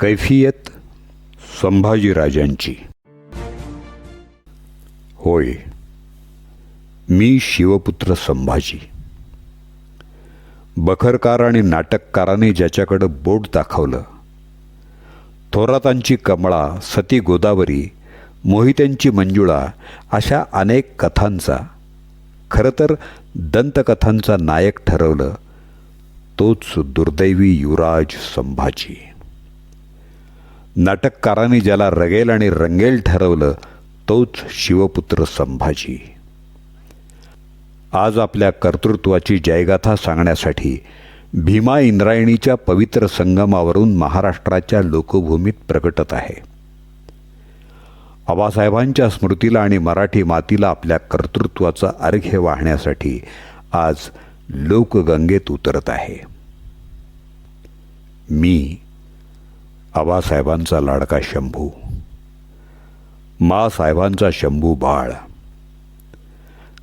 कैफियत संभाजीराजांची. होय मी शिवपुत्र संभाजी. बखरकार आणि नाटककाराने ज्याच्याकडं बोट दाखवलं थोरातांची कमळा सती गोदावरी मोहित्यांची मंजुळा अशा अनेक कथांचा खरं तर दंतकथांचा नायक ठरवलं तोच दुर्दैवी युवराज संभाजी. नाटककारांनी ज्याला रगेल आणि रंगेल ठरवलं तोच शिवपुत्र संभाजी. आज आपल्या कर्तृत्वाची जयगाथा सांगण्यासाठी भीमा इंद्रायणीच्या पवित्र संगमावरून महाराष्ट्राच्या लोकभूमीत प्रकटत आहे. आबासाहेबांच्या स्मृतीला आणि मराठी मातीला आपल्या कर्तृत्वाचा अर्घ्य वाहण्यासाठी आज लोकगंगेत उतरत आहे. मी आबासाहेबांचा लाडका शंभू. मासाहेबांचा शंभू बाळ.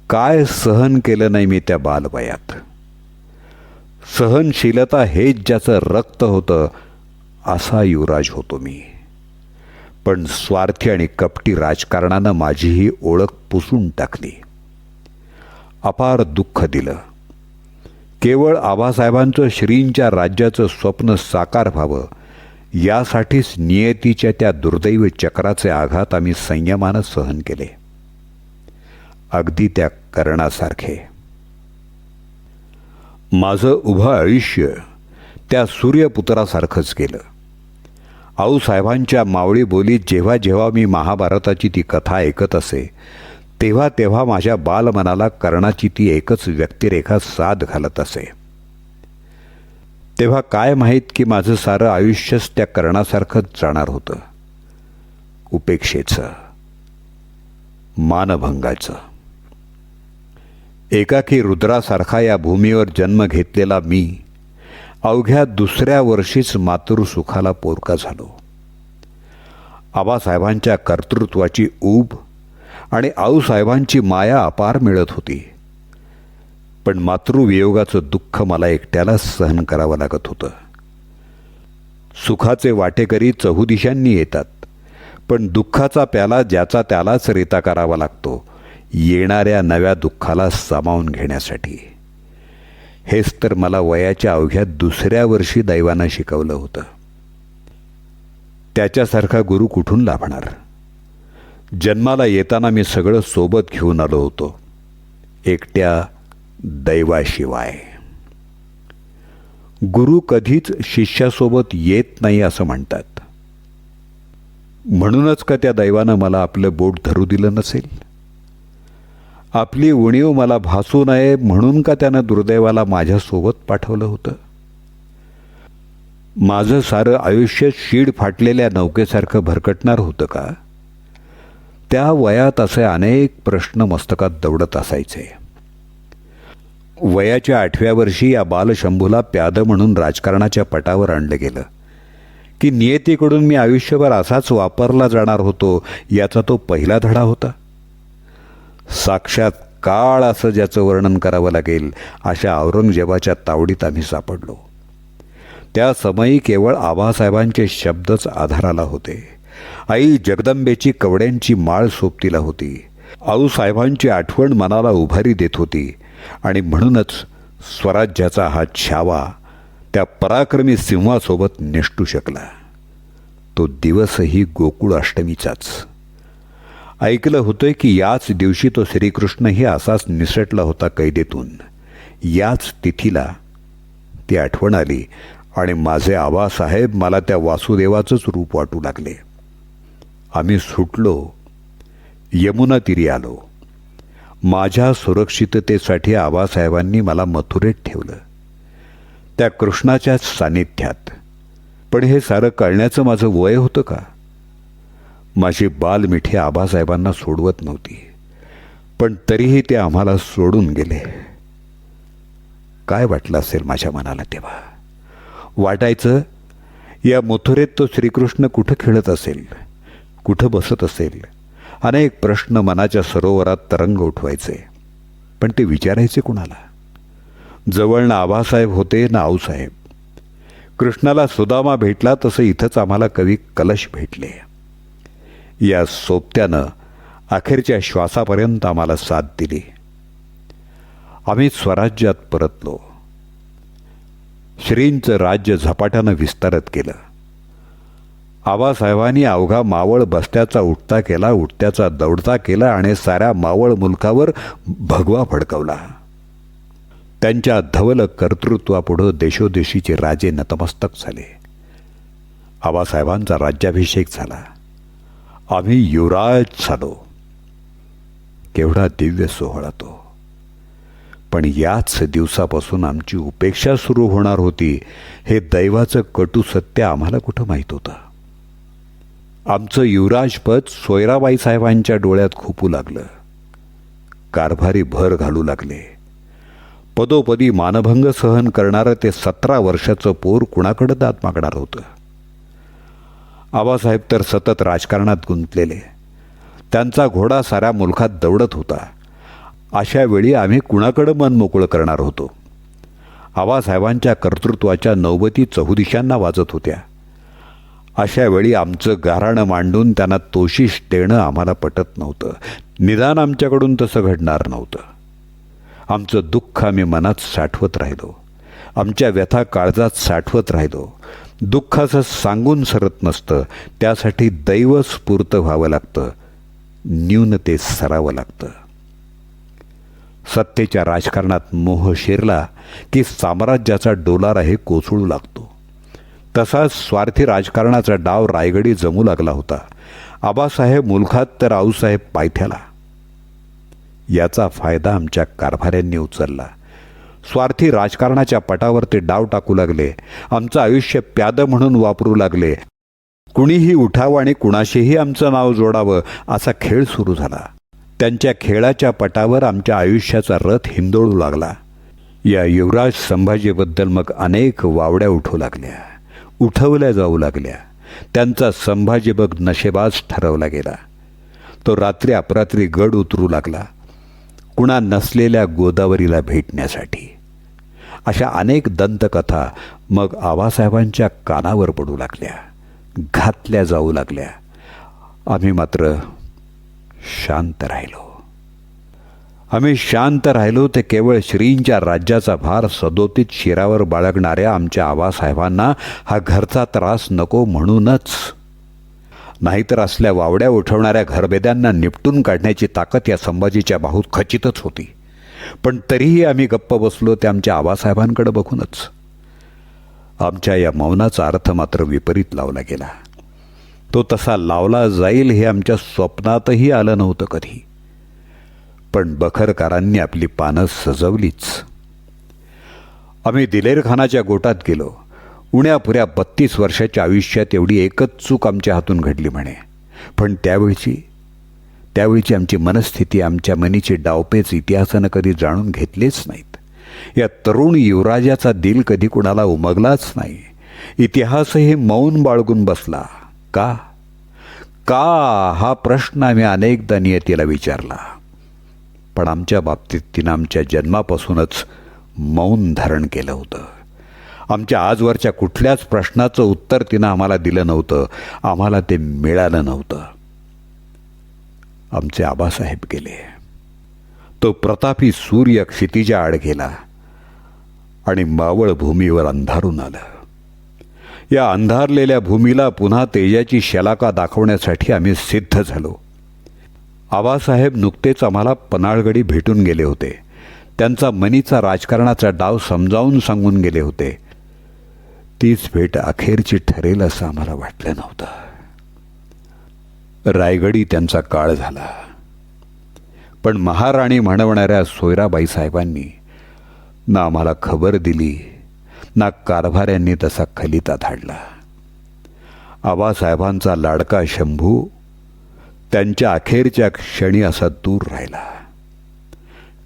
काय सहन केलं नाही मी त्या बालवयात. सहनशीलता हेच ज्याचं रक्त होतं असा युवराज होतो मी. पण स्वार्थी आणि कपटी राजकारणानं माझी ही ओळख पुसून टाकली. अपार दुःख दिलं. केवळ आबासाहेबांचं श्रींच्या राज्याचं स्वप्न साकार व्हावं यासाठीच नियतीच्या त्या दुर्दैवी चक्राचे आघात आम्ही संयमानं सहन केले. अगदी त्या कर्णासारखे. माझं उभं आयुष्य त्या सूर्यपुत्रासारखंच गेलं. आऊसाहेबांच्या मावळी बोलीत जेव्हा जेव्हा मी महाभारताची ती कथा ऐकत असे तेव्हा तेव्हा माझ्या बालमनाला कर्णाची ती एकच व्यक्तिरेखा साथ घालत असे. तेव्हा काय माहीत की माझं सारं आयुष्यच त्या कर्णासारखंच जाणार होतं. उपेक्षेचं. मानभंगाचं. एकाकी रुद्रासारखा या भूमीवर जन्म घेतलेला मी अवघ्या दुसऱ्या वर्षीच मातृसुखाला पोरका झालो. आबासाहेबांच्या कर्तृत्वाची ऊब आणि आऊसाहेबांची माया अपार मिळत होती. पण मातृवियोगाचं दुःख मला एकट्याला सहन करावं लागत होतं. सुखाचे वाटेकरी चहुदिशांनी येतात पण दुःखाचा प्याला ज्याचा त्यालाच रेता करावा लागतो येणाऱ्या नव्या दुःखाला सामावून घेण्यासाठी. हेच तर मला वयाच्या अवघ्या दुसऱ्या वर्षी दैवानं शिकवलं होतं. त्याच्यासारखा गुरु कुठून लाभणार? जन्माला येताना मी सगळं सोबत घेऊन आलो होतो. एकट्या दैवाशिवाय. गुरु कधीच शिष्यासोबत येत नाही असं म्हणतात. म्हणूनच का त्या दैवानं मला आपलं बोट धरू दिलं नसेल? आपली उणीव मला भासू नये म्हणून का त्यानं दुर्दैवाला माझ्यासोबत पाठवलं होतं? माझं सारं आयुष्य शीड फाटलेल्या नौकेसारखं भरकटणार होतं का? त्या वयात असे अनेक प्रश्न मस्तकात दौडत असायचे. वयाच्या आठव्या वर्षी या बालशंभूला प्याद म्हणून राजकारणाच्या पटावर आणलं गेलं. की नियतीकडून मी आयुष्यभर असाच वापरला जाणार होतो याचा तो पहिला धडा होता. साक्षात काळ असं ज्याचं वर्णन करावं लागेल अशा औरंगजेबाच्या तावडीत आम्ही सापडलो. त्या समयी केवळ आबासाहेबांचे शब्दच आधाराला होते. आई जगदंबेची कवड्यांची माळ सोबतीला होती. आऊसाहेबांची आठवण मनाला उभारी देत होती आणि म्हणूनच स्वराज्याचा हा छावा त्या पराक्रमी सिंहासोबत निष्ठू शकला. तो दिवसही गोकुळ अष्टमीचाच. ऐकलं होतं की याच दिवशी तो श्रीकृष्णही असाच निसटला होता कैदेतून. याच तिथीला ती आठवण आली आणि माझे आबासाहेब मला त्या वासुदेवाचंच रूप वाटू लागले. आम्ही सुटलो यमुना तीरी आलो. माझ्या सुरक्षिततेसाठी आबासाहेबांनी मला मथुरेत ठेवलं. त्या कृष्णाच्या सानिध्यात. पण हे सारं कळण्याचं माझं वय होतं का? माझी बालमिठी आबासाहेबांना सोडवत नव्हती. पण तरीही ते आम्हाला सोडून गेले. काय वाटलं असेल माझ्या मनाला तेव्हा? वाटायचं या मथुरेत तो श्रीकृष्ण कुठं खेळत असेल? कुठं बसत असेल? अनेक प्रश्न मनाच्या सरोवरात तरंग उठवायचे. पण ते विचारायचे कुणाला? जवळ ना आबासाहेब होते ना आऊसाहेब. कृष्णाला सुदामा भेटला तसं इथंच आम्हाला कवी कलश भेटले. या सोबत्यानं अखेरच्या श्वासापर्यंत आम्हाला साथ दिली. आम्ही स्वराज्यात परतलो. श्रींचं राज्य झपाट्यानं विस्तारत केलं आबासाहेबांनी अवघा मावळ बस्त्याचा उठता केला उठत्याचा दौडता केला आणि साऱ्या मावळ मुलकावर भगवा फडकवला. त्यांच्या धवल कर्तृत्वापुढं देशोदेशीचे राजे नतमस्तक झाले. आबासाहेबांचा राज्याभिषेक झाला. आम्ही युवराज झालो. केवढा दिव्य सोहळा तो. पण याच दिवसापासून आमची उपेक्षा सुरू होणार होती हे दैवाचं कटू सत्य आम्हाला कुठं माहीत होतं? आमचं युवराजपद सोयराबाई साहेबांच्या डोळ्यात खोपू लागलं. कारभारी भर घालू लागले. पदोपदी मानभंग सहन करणारं ते सतरा वर्षाचं पोर कुणाकडं दात मागणार होतं? आबासाहेब तर सतत राजकारणात गुंतलेले. त्यांचा घोडा साऱ्या मुलखात दौडत होता. अशा वेळी आम्ही कुणाकडं मन मोकळं करणार होतो? आबासाहेबांच्या कर्तृत्वाच्या नौबती चहुदिशांना वाजत होत्या. अशा वेळी आमचं गाराणं मांडून त्यांना तोशीष देणं आम्हाला पटत नव्हतं. निदान आमच्याकडून तसं घडणार नव्हतं. आमचं दुःख आम्ही मनात साठवत राहिलो. आमच्या व्यथा काळजात साठवत राहिलो. दुःखाचं सांगून सरत नसतं. त्यासाठी दैव स्फूर्त व्हावं लागतं. न्यूनतेत सरावं लागतं. सत्तेच्या राजकारणात मोह शिरला की साम्राज्याचा डोलारा हे कोसळू लागतो. तसाच स्वार्थी राजकारणाचा डाव रायगडी जमू लागला होता. आबासाहेब मुलखात तर आऊसाहेब पायथ्याला. याचा फायदा आमच्या कारभाऱ्यांनी उचलला. स्वार्थी राजकारणाच्या पटावर ते डाव टाकू लागले. आमचं आयुष्य प्याद म्हणून वापरू लागले. कुणीही उठावं आणि कुणाशीही आमचं नाव जोडावं असा खेळ सुरू झाला. त्यांच्या खेळाच्या पटावर आमच्या आयुष्याचा रथ हिंदोळू लागला. या युवराज संभाजीबद्दल मग अनेक वावड्या उठू लागल्या. उठवल्या जाऊ लागल्या. त्यांचा संभाजी बघ नशेबाज ठरवला गेला. तो रात्री अपरात्री गड उतरू लागला. कुणा नसलेल्या गोदावरीला भेटण्यासाठी. अशा अनेक दंतकथा मग आबासाहेबांच्या कानावर पडू लागल्या. घातल्या जाऊ लागल्या. आम्ही मात्र शांत राहिलो. आम्ही शांत राहिलो ते केवळ श्रींच्या राज्याचा भार सदोतीत शिरावर बाळगणाऱ्या आमच्या आबासाहेबांना हा घरचा त्रास नको म्हणूनच. नाहीतर असल्या वावड्या उठवणाऱ्या घरबेद्यांना निपटून काढण्याची ताकद या संभाजीच्या बाहूत खचितच होती. पण तरीही आम्ही गप्प बसलो ते आमच्या आबासाहेबांकडे बघूनच. आमच्या या मौनाचा अर्थ मात्र विपरीत लावला गेला. तो तसा लावला जाईल हे आमच्या स्वप्नातही आलं नव्हतं कधी. पण बखरकारांनी आपली पानं सजवलीच. आम्ही दिलेरखानाच्या गोटात गेलो. उण्यापुऱ्या बत्तीस वर्षाच्या आयुष्यात एवढी एकच चूक आमच्या हातून घडली म्हणे. पण त्यावेळची त्यावेळची आमची मनस्थिती आमच्या मनीचे डावपेच इतिहासानं कधी जाणून घेतलेच नाहीत. या तरुण युवराजाचा दिल कधी कुणाला उमगलाच नाही. इतिहासही मौन बाळगून बसला. का? का हा प्रश्न आम्ही अनेकदा नियतीला विचारला. पण आमच्या बाबतीत तिनं आमच्या जन्मापासूनच मौन धारण केलं होतं. आमच्या आजवरच्या कुठल्याच प्रश्नाचं उत्तर तिनं आम्हाला दिलं नव्हतं. आम्हाला ते मिळालं नव्हतं. आमचे आबासाहेब गेले. तो प्रतापी सूर्य क्षितिजा आड गेला आणि मावळ भूमीवर अंधारून आलं. या अंधारलेल्या भूमीला पुन्हा तेजाची शलाका दाखवण्यासाठी आम्ही सिद्ध झालो. आबासाहेब नुकतेच आम्हाला पनाळगडी भेटून गेले होते. त्यांचा मनीचा राजकारणाचा डाव समजावून सांगून गेले होते. तीच भेट अखेरची ठरेल असं आम्हाला वाटलं नव्हतं. रायगडी त्यांचा काळ झाला. पण महाराणी म्हणवणाऱ्या सोयराबाई साहेबांनी ना आम्हाला खबर दिली ना कारभाऱ्यांनी तसा खलिता धाडला. आबासाहेबांचा लाडका शंभू त्यांच्या अखेरच्या क्षणी असा दूर राहिला.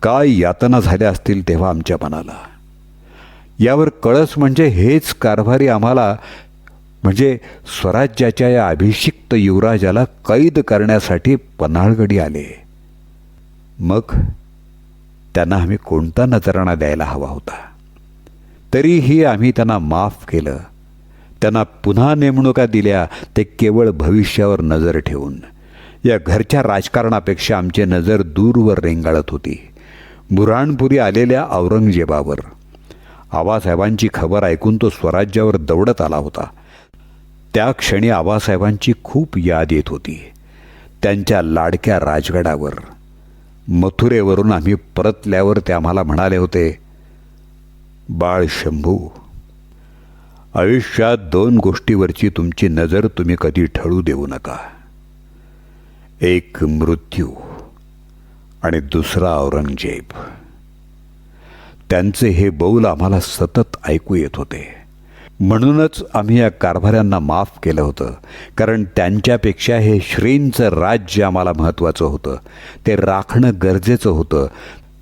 काय यातना झाल्या असतील तेव्हा आमच्या मनाला. यावर कळस म्हणजे हेच कारभारी आम्हाला म्हणजे स्वराज्याच्या या अभिषिक्त युवराजाला कैद करण्यासाठी पन्हाळगडी आले. मग त्यांना आम्ही कोणता नजराणा द्यायला हवा होता? तरीही आम्ही त्यांना माफ केलं. त्यांना पुन्हा नेमणुका दिल्या ते केवळ भविष्यावर नजर ठेवून. या घरच्या राजकारणापेक्षा आमची नजर दूरवर रेंगाळत होती. बुऱ्हाणपुरी आलेल्या औरंगजेबावर. आबासाहेबांची खबर ऐकून तो स्वराज्यावर दौडत आला होता. त्या क्षणी आबासाहेबांची खूप याद येत होती. त्यांच्या लाडक्या राजगडावर. मथुरेवरून आम्ही परतल्यावर ते आम्हाला म्हणाले होते बाळ शंभू आयुष्यात दोन गोष्टीवरची तुमची नजर तुम्ही कधी ठळू देऊ नका. एक मृत्यू आणि दुसरा औरंगजेब. त्यांचे हे बौल आम्हाला सतत ऐकू येत होते. म्हणूनच आम्ही या कारभाऱ्यांना माफ केलं होतं. कारण त्यांच्यापेक्षा हे श्रींचं राज्य आम्हाला महत्त्वाचं होतं. ते राखणं गरजेचं होतं.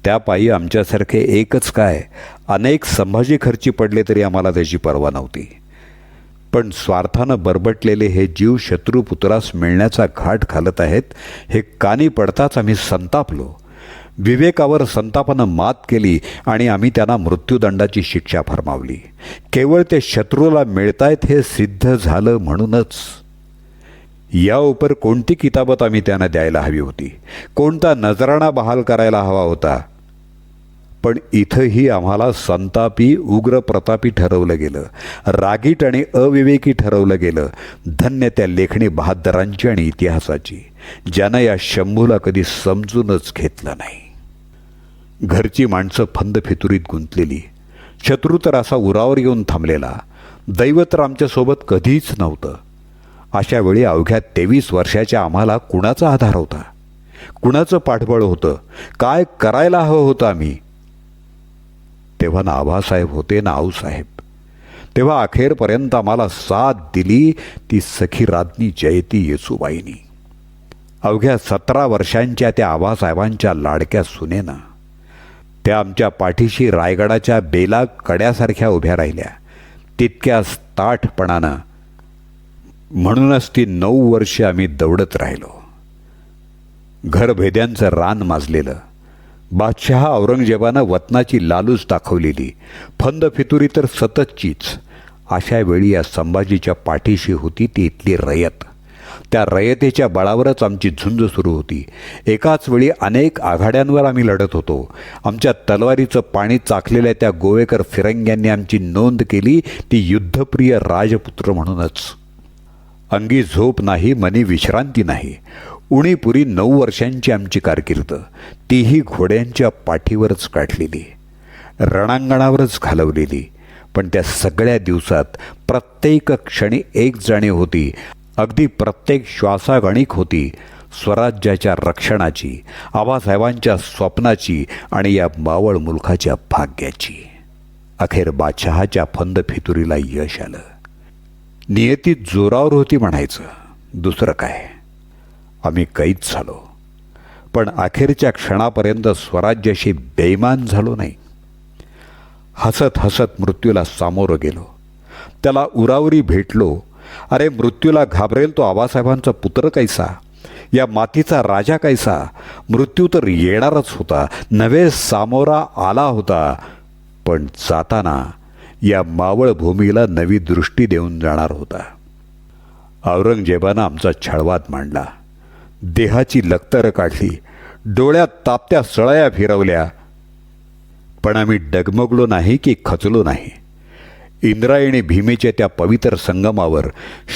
त्यापायी आमच्यासारखे एकच काय? अनेक संभाजी खर्ची पडले तरी आम्हाला त्याची पर्वा नव्हती. पण स्वार्थानं बरबटलेले हे जीव शत्रुपुत्रास मिळण्याचा घाट घालत आहेत हे कानी पडताच आम्ही संतापलो. विवेकावर संतापानं मात केली आणि आम्ही त्यांना मृत्यूदंडाची शिक्षा फरमावली. केवळ ते शत्रूला मिळतायत हे सिद्ध झालं म्हणूनच. या उपर कोणती किताबत आम्ही त्यांना द्यायला हवी होती? कोणता नजराणा बहाल करायला हवा होता? पण इथंही आम्हाला संतापी उग्र प्रतापी ठरवलं गेलं. रागीट आणि अविवेकी ठरवलं गेलं. धन्य त्या लेखणी बहादरांची आणि इतिहासाची ज्यानं या शंभूला कधी समजूनच घेतलं नाही. घरची माणसं फंद फितुरीत गुंतलेली. शत्रू तर असा उरावर येऊन थांबलेला. दैव तर आमच्यासोबत कधीच नव्हतं. अशा वेळी अवघ्या तेवीस वर्षाच्या आम्हाला कुणाचा आधार होता? कुणाचं पाठबळ होतं? काय करायला हवं होतं आम्ही? तेव्हा ना आबासाहेब होते ना आऊसाहेब तेव्हा अखेरपर्यंत आम्हाला साथ दिली ती सखी राज्ञी जयती येसुबाईनी. अवघ्या सतरा वर्षांच्या त्या आबासाहेबांच्या लाडक्या सुनेनं त्या आमच्या पाठीशी रायगडाच्या बेला कड्यासारख्या उभ्या राहिल्या. तितक्याच ताठपणानं म्हणूनच ती नऊ वर्षे आम्ही दौडत राहिलो. घरभेद्यांचं रान माजलेलं. बादशहा औरंगजेबानं वतनाची लालूच दाखवलेली. फंद फितुरी तर सततचीच अशा वेळी या संभाजीच्या पाठीशी होती ती इथली रयत. त्या रयतेच्या बळावरच आमची झुंज सुरू होती. एकाच वेळी अनेक आघाड्यांवर आम्ही लढत होतो. आमच्या तलवारीचं पाणी चाखलेल्या त्या गोवेकर फिरंग्यांनी आमची नोंद केली ती युद्धप्रिय राजपुत्र म्हणूनच. अंगी झोप नाही मनी विश्रांती नाही. उणीपुरी नऊ वर्षांची आमची कारकीर्द. तीही घोड्यांच्या पाठीवरच काढलेली रणांगणावरच घालवलेली. पण त्या सगळ्या दिवसात प्रत्येक क्षणी एक जाणीव होती. अगदी प्रत्येक श्वासागणिक होती. स्वराज्याच्या रक्षणाची आबासाहेबांच्या स्वप्नाची आणि या मावळ मुलखाच्या भाग्याची. अखेर बादशहाच्या फंद फितुरीला यश आलं. नियती जोरावर होती म्हणायचं. दुसरं काय? आम्ही कैद झालो. पण अखेरच्या क्षणापर्यंत स्वराज्याशी बेईमान झालो नाही. हसत हसत मृत्यूला सामोरं गेलो. त्याला उरावरी भेटलो. अरे मृत्यूला घाबरेल तो आबासाहेबांचा पुत्र कैसा? या मातीचा राजा कैसा? मृत्यू तर येणारच होता. नवे सामोरा आला होता. पण जाताना या मावळ भूमीला नवी दृष्टी देऊन जाणार होता. औरंगजेबानं आमचा छळवाद मांडला. देहाची लक्तरं काढली. डोळ्यात तापत्या सळया फिरवल्या. पण आम्ही डगमगलो नाही की खचलो नाही. इंद्रायणी भीमेच्या त्या पवित्र संगमावर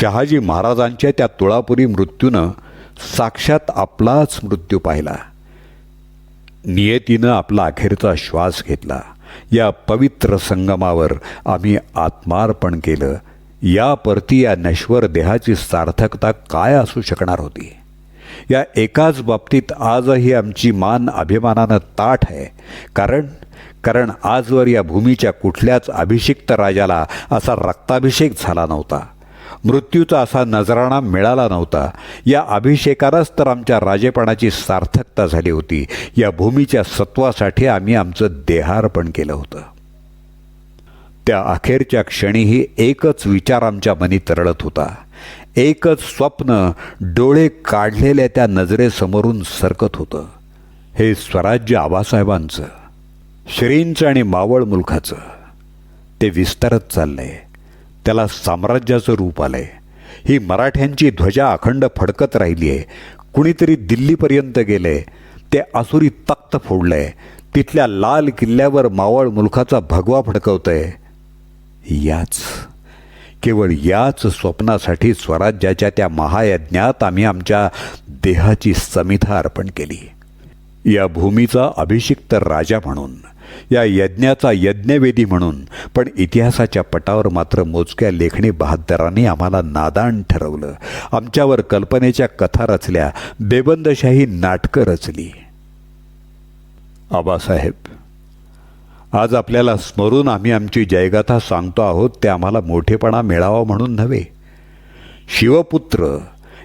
शहाजी महाराजांच्या त्या तुळापुरी मृत्यूनं साक्षात आपलाच मृत्यू पाहिला. नियतीनं आपला अखेरचा श्वास घेतला. या पवित्र संगमावर आम्ही आत्मार्पण केलं. या परती या नश्वर देहाची सार्थकता काय असू शकणार होती? या एकाच बाबतीत आजही आमची मान अभिमानानं ताठ आहे. कारण कारण आजवर या भूमीच्या कुठल्याच अभिषिक्त राजाला असा रक्ताभिषेक झाला नव्हता. मृत्यूचा असा नजराणा मिळाला नव्हता. या अभिषेकालाच तर आमच्या राजेपणाची सार्थकता झाली होती. या भूमीच्या सत्वासाठी आम्ही आमचं देहार्पण केलं होतं. त्या अखेरच्या क्षणीही एकच विचार आमच्या मनी तरळत होता. एकच स्वप्न डोळे काढलेल्या त्या नजरेसमोरून सरकत होतं. हे स्वराज्य आबासाहेबांचं श्रींचं आणि मावळ मुलखाचं. ते विस्तारत चाललंय त्याला साम्राज्याचं रूप आलंय. ही मराठ्यांची ध्वजा अखंड फडकत राहिली आहे कुणीतरी दिल्लीपर्यंत गेले. ते आसुरी तख्त फोडलंय. तिथल्या लाल किल्ल्यावर मावळ मुलखाचा भगवा फडकवतंय. याच केवळ याच स्वप्नासाठी स्वराज्याच्या त्या महायज्ञात आम्ही आमच्या देहाची समिधा अर्पण केली. या भूमीचा अभिषिक्त राजा म्हणून या यज्ञाचा यज्ञवेदी म्हणून पण इतिहासाच्या पटावर मात्र मोजक्या लेखणी बहादरांनी आम्हाला नादान ठरवलं. आमच्यावर कल्पनेच्या कथा रचल्या बेबंदशाही नाटकं रचली. आबासाहेब आज आपल्याला स्मरून आम्ही आमची जयगाथा सांगतो आहोत ते आम्हाला मोठेपणा मिळावा म्हणून नव्हे. शिवपुत्र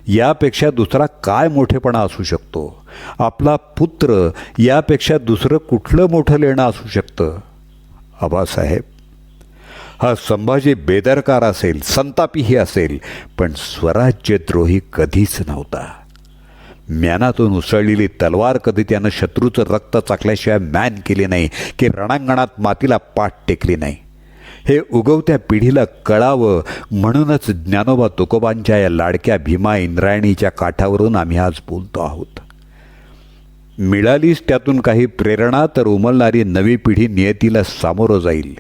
यापेक्षा दुसरा काय मोठेपणा असू शकतो? आपला पुत्र यापेक्षा दुसरं कुठलं मोठं लेणं असू शकतं? आबासाहेब हा संभाजी बेदरकार असेल संतापीही असेल पण स्वराज्यद्रोही कधीच नव्हता. म्यानातून उसळलेली तलवार कधी त्यानं शत्रूचं रक्त चाकल्याशिवाय मॅन केली नाही की रणांगणात मातीला पाठ टेकली नाही. हे उगवत्या पिढीला कळावं म्हणूनच ज्ञानोबा तुकोबांच्या या लाडक्या भीमा इंद्रायणीच्या काठावरून आम्ही आज बोलतो आहोत. मिळालीच त्यातून काही प्रेरणा तर उमलणारी नवी पिढी नियतीला सामोरं जाईल.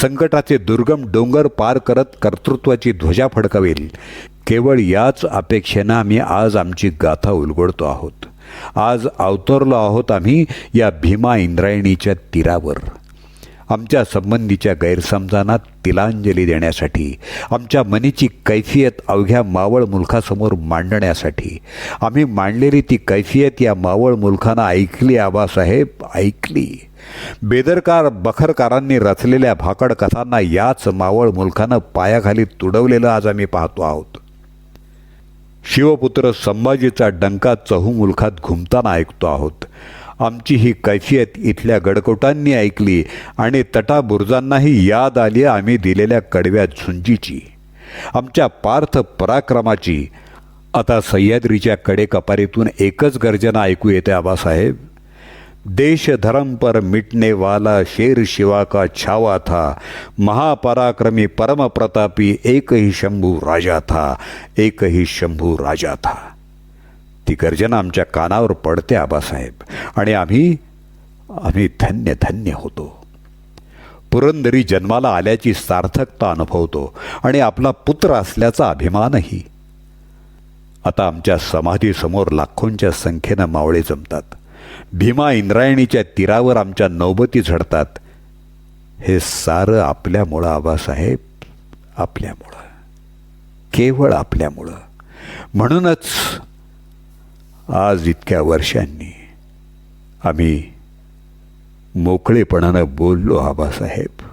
संकटाचे दुर्गम डोंगर पार करत कर्तृत्वाची ध्वजा फडकवेल. केवळ याच अपेक्षेनं आम्ही आज आमची गाथा उलगडतो आहोत. आज अवतरलो आहोत आम्ही या भीमा इंद्रायणीच्या तीरावर. आमच्या संबंधीच्या गैरसमजांना तिलांजली देण्यासाठी आमच्या मनीची कैफियत अवघ्या मावळ मुलखासमोर मांडण्यासाठी आम्ही मांडलेली ती कैफियत या मावळ मुलखानं ऐकली आबासाहेब ऐकली. बेदरकार बखरकारांनी रचलेल्या भाकड कथांना याच मावळ मुलखानं पायाखाली तुडवलेलं आज आम्ही पाहतो आहोत. शिवपुत्र संभाजीचा डंका चहू मुलखात घुमताना ऐकतो आहोत. आमची ही कैफियत इथल्या गडकोटांनी ऐकली आणि तटाबुर्जांनाही याद आली आम्ही दिलेल्या कडव्या झुंजीची. आमच्या पार्थ पराक्रमाची. आता सह्याद्रीच्या कडेकपारीतून एकच गर्जना ऐकू येते आबासाहेब. देश धर्म पर मिटने वाला शेर शिवा का छावा था। महापराक्रमी परम प्रतापी एक ही शंभू राजा था एक ही शंभू राजा था। ती गर्जना आमच्या कानावर पडते आबासाहेब आणि आम्ही आम्ही धन्य धन्य होतो। पुरंदरी जन्माला आल्याची सार्थकता अनुभवतो आणि आपला पुत्र असल्याचा अभिमानही। आता आमच्या समाधीसमोर लाखोंच्या संख्येनं मावळे जमतात। भीमा इंद्रायणीच्या तीरावर आमच्या नौबती झडतात. हे सारं आपल्यामुळं आबासाहेब आपल्यामुळं. केवळ आपल्यामुळं. म्हणूनच आज इतक्या वर्षांनी आम्ही मोकळेपणानं बोललो आबासाहेब.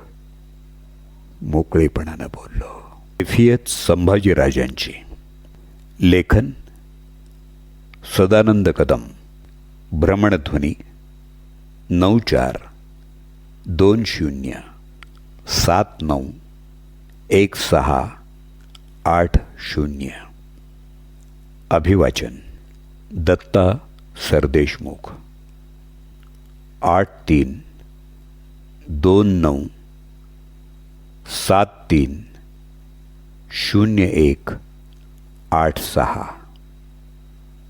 मोकळेपणानं बोललो. कैफियत संभाजीराजांची लेखन सदानंद कदम. भ्रमणध्वनी, नऊ चार, दोन शून्य, सात नऊ, एक सहा, आठ शून्य. अभिवाचन, दत्ता सरदेशमुख. आठ तीन, दोन नऊ, सात तीन, शून्य एक, आठ सहा.